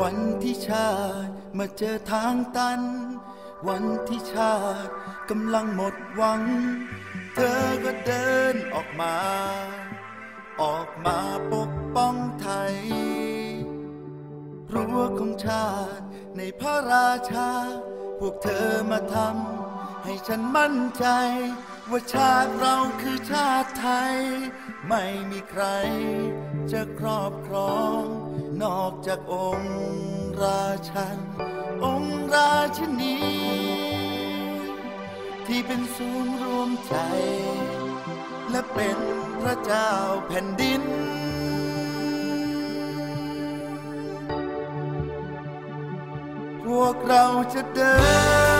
วันที่ชาติมาเจอทางตัน วันที่ชาติกำลังหมดหวัง เธอก็เดินออกมา ออกมาปกป้องไทย รั้วของชาติในพระราชา พวกเธอมาทำให้ฉันมั่นใจ ว่าชาติเราคือชาติไทย ไม่มีใครจะครอบครอง นอกจากองค์ราชัน องค์ราชินี ที่เป็นศูนย์รวมใจ และเป็นพระเจ้าแผ่นดิน พวกเราจะเดิน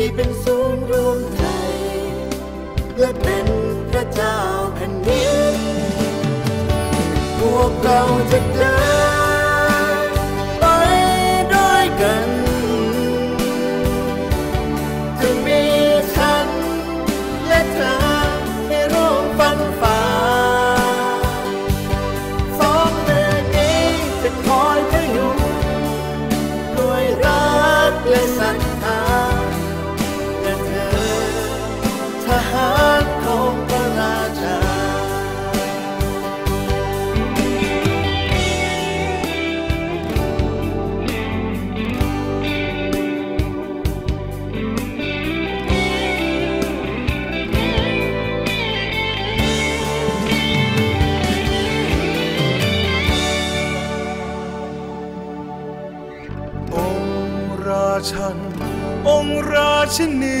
ที่เป็นศูนย์รวมใจและเป็นพระเจ้าแผ่นดินพวกเราจะเดิน ชัน องค์ราชินี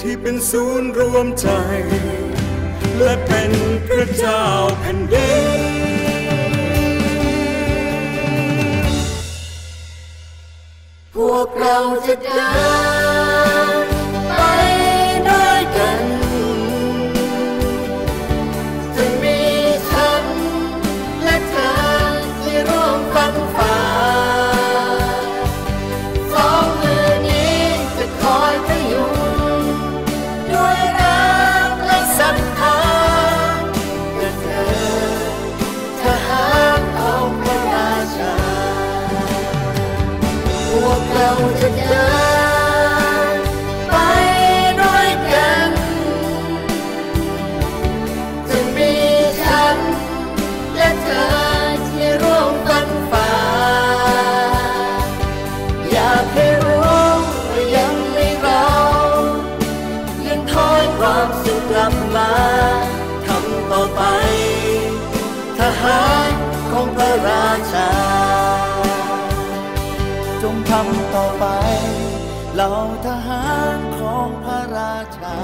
ที่เป็นศูนย์รวมใจ และเป็นพระเจ้าแผ่นดินพวกเราจะเดิน เราจะเดินไปด้วยกัน จะมีฉันและเธอที่ร่วมฟันฝ่าอยากให้รู้ว่ายังไม่เรายังคอยความสุขกลับมาทำต่อไป ทหารของพระราชาำต่อไปเหล่าทหารของพระราชา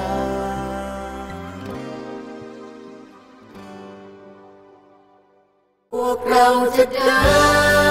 พวกเราจะเดิน